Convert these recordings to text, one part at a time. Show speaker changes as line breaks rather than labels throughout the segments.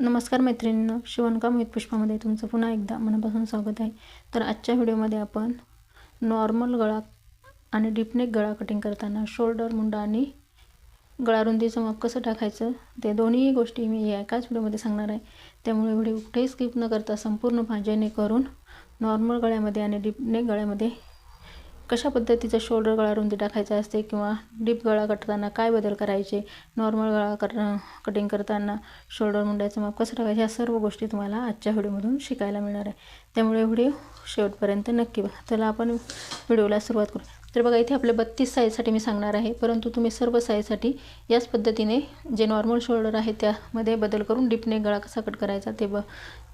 नमस्कार मैत्रिणींनो शिवणकाम पुष्पामध्ये तुमचं पुन्हा एकदा मनापासून स्वागत आहे. तर आजच्या व्हिडिओमध्ये आपण नॉर्मल गळा आणि डीपनेक गळा कटिंग करताना शोल्डर मुंडा आणि गळारुंदीचं माप कसं टाकायचं ते दोन्ही गोष्टी मी एकाच व्हिडिओमध्ये सांगणार आहे. त्यामुळे व्हिडिओ कुठेही स्किप न करता संपूर्ण भाज्याने करून नॉर्मल गळ्यामध्ये आणि डीपनेक गळ्यामध्ये कशा पद्धतीचं शोल्डर गळा रुंदी टाकायचा असते किंवा डीप गळा कटताना काय बदल करायचे? नॉर्मल गळा कर कटिंग करताना शोल्डर मुंड्याचं माप कसं टाकायचं? ह्या सर्व गोष्टी तुम्हाला आजच्या व्हिडिओमधून शिकायला मिळणार आहे. त्यामुळे व्हिडिओ शेवटपर्यंत नक्की बघा. त्याला आपण व्हिडिओला सुरुवात करू. तर बघा इथे आपले बत्तीस साईजसाठी मी सांगणार आहे. परंतु तुम्ही सर्व साईजसाठी याच पद्धतीने जे नॉर्मल शोल्डर आहे त्यामध्ये बदल करून डीपने गळा कसा कट करायचा ते ब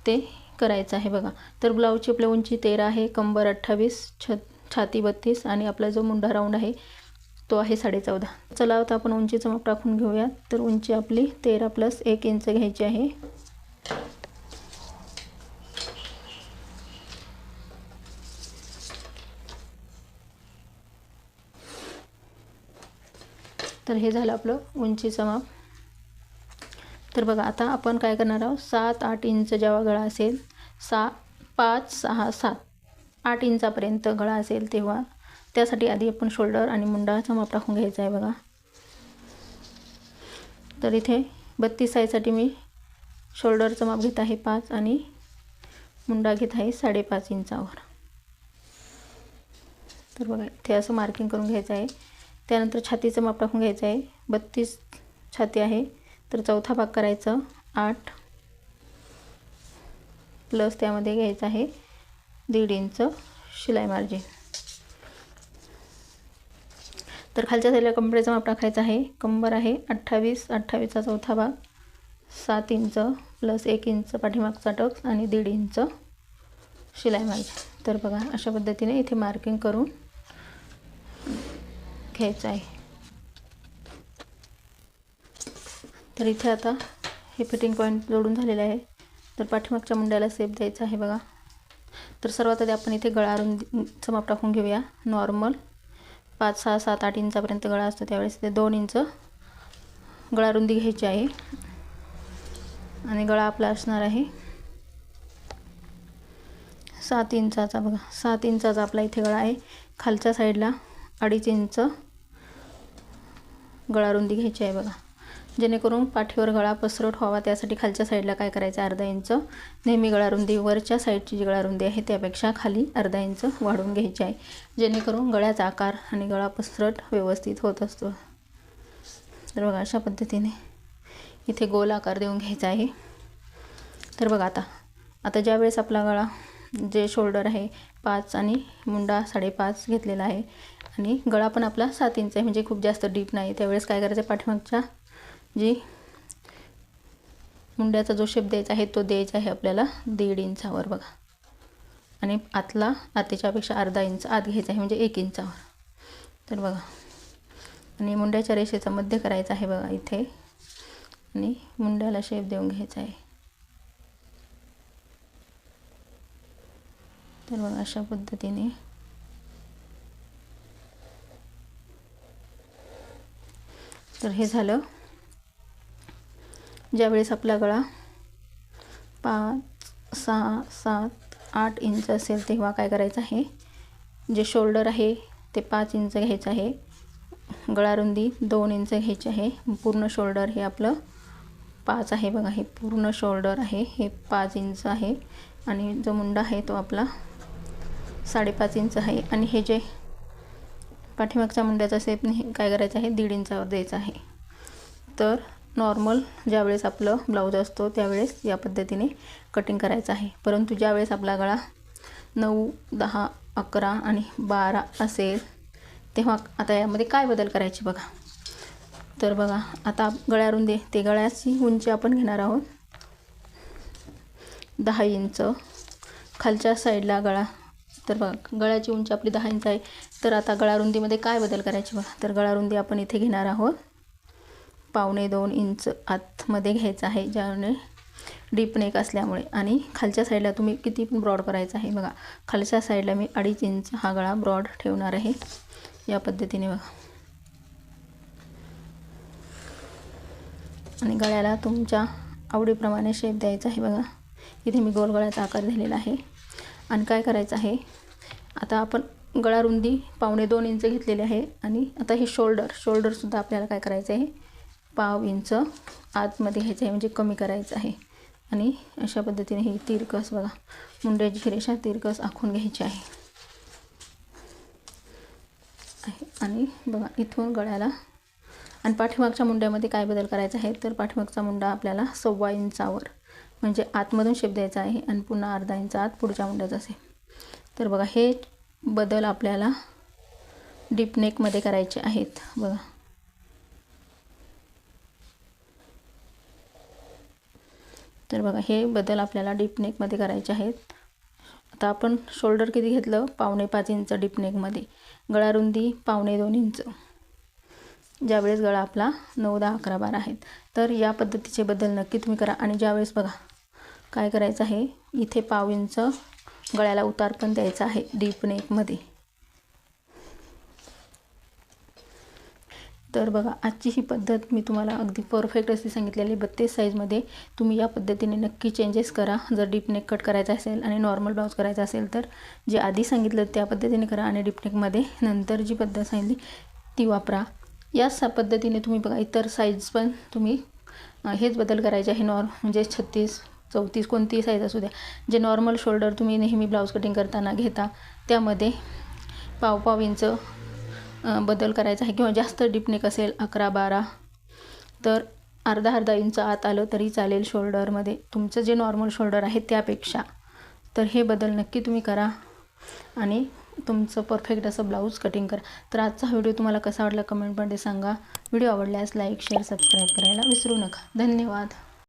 ते करायचं आहे बघा. तर ब्लाऊजची आपल्या उंची तेरा आहे कंबर अठ्ठावीस छत छाती बत्तीस आणि आपला जो मुंडा राऊंड आहे तो आहे साडेचौदा. चला आता आपण उंचीचं माप टाकून घेऊया. तर उंची आपली तेरा प्लस एक इंच घ्यायची आहे. तर हे झालं आपलं उंचीचं माप तर बघा आता आपण काय करणार आहोत? सात आठ इंच जेव्हा गळा असेल सा पाच सहा सात. आठ इंचापर्यंत गळा असेल तेव्हा त्यासाठी आधी आपण शोल्डर आणि मुंडाचा माप टाकून घ्यायचा आहे बघा. तर इथे बत्तीस साईजसाठी मी शोल्डरचं माप घेत आहे पाच आणि मुंडा घेत आहे साडेपाच इंचावर. तर बघा इथे असं मार्किंग करून घ्यायचं आहे. त्यानंतर छातीचं माप टाकून घ्यायचं आहे. बत्तीस छाती आहे. तर चौथा भाग करायचं आठ. प्लस त्यामध्ये घ्यायचं आहे दीड इंच शिलाई मार्जिन तर खालच्या साईडला कंबरेचा माप टाकायचा आहे. कंबर आहे अठ्ठावीस अठ्ठावीसचा चौथा भाग सात इंच प्लस एक इंच पाठीमागचा टक्स आणि दीड इंच शिलाई मार्जिन तर बघा अशा पद्धतीने इथे मार्किंग करून घ्यायचं आहे. तर इथे आता हे फिटिंग पॉईंट जोडून झालेले आहे. तर पाठीमागच्या मुंड्याला सेप द्यायचा आहे बघा. तर सर्वात आधी आपण इथे गळा रुंदीचं माप टाकून घेऊया. नॉर्मल पाच सहा सात आठ इंचापर्यंत गळा असतो. त्यावेळेस इथे दोन इंच गळा रुंदी घ्यायची आहे. आणि गळा आपला असणार आहे. सात इंचाचा बघा. सात इंचाचा आपला इथे गळा आहे. खालच्या साईडला अडीच इंच गळा रुंदी घ्यायची आहे बघा. जेणेकरून पाठीवर गळा पसरट व्हावा. त्यासाठी खालच्या साईडला काय करायचं? अर्धा इंच. नेहमी गळारुंदी वरच्या साईडची जी गळारुंदी आहे त्यापेक्षा खाली अर्धा इंच वाढवून घ्यायची आहे. जेणेकरून गळ्याचा आकार आणि गळा पसरट व्यवस्थित होत असतो. तर बघा अशा पद्धतीने इथे गोल आकार देऊन घ्यायचा आहे. तर बघा आता. आता ज्यावेळेस आपला गळा जे शोल्डर आहे पाच आणि मुंडा साडेपाच घेतलेला आहे आणि गळा पण आपला सात इंच आहे म्हणजे खूप जास्त डीप नाही. त्यावेळेस काय करायचं? पाठीमागच्या जी. मुंड्याचा जो शेप द्यायचा आहे तो द्यायचा आहे आपल्याला दीड इंचावर बघा. आणि आतला आतेच्यापेक्षा अर्धा इंच आत घ्यायचा आहे म्हणजे एक इंचावर तर बघा. आणि मुंड्याच्या रेषेचा मध्य करायचा आहे बघा इथे. आणि मुंड्याला शेप देऊन घ्यायचा आहे. तर बघा अशा पद्धतीने. तर हे झालं. ज्यावेळेस आपला गळा पाच सहा सात आठ इंच असेल तेव्हा काय करायचं आहे? जे शोल्डर आहे ते पाच इंच घ्यायचं आहे. गळारुंदी दोन इंच घ्यायची आहे. पूर्ण शोल्डर हे आपलं पाच आहे बघा. हे पूर्ण शोल्डर आहे. हे पाच इंच आहे. आणि जो मुंडा आहे तो आपला साडेपाच इंच आहे. आणि हे जे पाठीमागच्या मुंड्याचा सेप काय करायचं आहे? दीड इंचावर द्यायचं आहे. तर नॉर्मल ज्यावेळेस आपलं ब्लाऊज असतो त्यावेळेस या पद्धतीने कटिंग करायचं आहे. परंतु ज्यावेळेस आपला गळा नऊ दहा अकरा आणि बारा असेल तेव्हा आता यामध्ये काय बदल करायचे बघा. तर बघा आता गळ्यारून दे ते गळ्याची उंची आपण घेणार आहोत. दहा इंच. खालच्या साईडला गळा. तर बघा गळ्याची उंची आपली दहा इंच आहे. तर आता गळारुंदीमध्ये काय बदल करायचे बघा. तर गळारुंदी आपण इथे घेणार आहोत. पावणे दोन इंच आतमध्ये घ्यायचं आहे ज्यामुळे डीप नेक असल्यामुळे. आणि खालच्या साईडला तुम्ही किती पण ब्रॉड करायचं आहे बघा. खालच्या साईडला मी अडीच इंच हा गळा ब्रॉड ठेवणार आहे. या पद्धतीने बघा. आणि गळ्याला तुमच्या आवडीप्रमाणे शेप द्यायचा आहे बघा. इथे मी गोल गळ्याचा आकार दिलेला आहे. आणि काय करायचं आहे? आता आपण गळा रुंदी पावणे दोन इंच घेतलेले आहे. आणि आता हे शोल्डर शोल्डरसुद्धा आपल्याला काय करायचं आहे? पाव इंच आतमध्ये घ्यायचं आहे म्हणजे कमी करायचं आहे. आणि अशा पद्धतीने ही तिरकस बघा मुंड्याची रेषा तिरकस आखून घ्यायची आहे. आहे. आणि बघा इथून गळ्याला आणि पाठीमागच्या मुंड्यामध्ये काय बदल करायचा आहे तर पाठीमागचा मुंडा आपल्याला सव्वा इंचावर म्हणजे आतमधून शेप द्यायचा आहे आणि पुन्हा अर्धा इंच आत पुढच्या मुंड्याचा असेल तर बघा हे बदल आपल्याला डीप नेकमध्ये करायचे आहेत. बघा तर बघा हे बदल आपल्याला डीपनेकमध्ये करायचे आहेत. आता आपण शोल्डर किती घेतलं? पावणे पाच इंच डीपनेकमध्ये गळा रुंदी पावणे दोन इंच. ज्यावेळेस गळा आपला नऊ दहा अकरा बारा आहेत. तर या पद्धतीचे बदल नक्की तुम्ही करा. आणि ज्यावेळेस बघा काय करायचं आहे? इथे पाव इंच गळ्याला उतार पण द्यायचा आहे डीप नेकमध्ये तर बघा आजची ही पद्धत मी तुम्हाला अगदी परफेक्ट अशी सांगितलेली बत्तीस साईजमध्ये तुम्ही या पद्धतीने नक्की चेंजेस करा. जर डीप नेक कट करायचा असेल आणि नॉर्मल ब्लाऊज करायचा असेल तर जे आधी सांगितलं त्या पद्धतीने करा आणि डीपनेकमध्ये नंतर जी पद्धत सांगितली ती वापरा. याच पद्धतीने तुम्ही बघा इतर साईज पण तुम्ही हेच बदल करायचे आहे. नॉर्म म्हणजे छत्तीस चौतीस कोणतीही साईज असू द्या. जे नॉर्मल शोल्डर तुम्ही नेहमी ब्लाऊज कटिंग करताना घेता त्यामध्ये पाव पाव इंच बदल करायचा आहे किंवा जास्त डिपनेक असेल अकरा बारा तर अर्धा अर्धा इंच आत आलं तरी चालेल शोल्डरमध्ये तुमचं जे नॉर्मल शोल्डर आहे त्यापेक्षा. तर हे बदल नक्की तुम्ही करा आणि तुमचं परफेक्ट असं ब्लाऊज कटिंग करा. तर आजचा हा व्हिडिओ तुम्हाला कसा वाटला कमेंटमध्ये सांगा. व्हिडिओ आवडल्यास लाईक शेअर सबस्क्राईब करायला विसरू नका. धन्यवाद.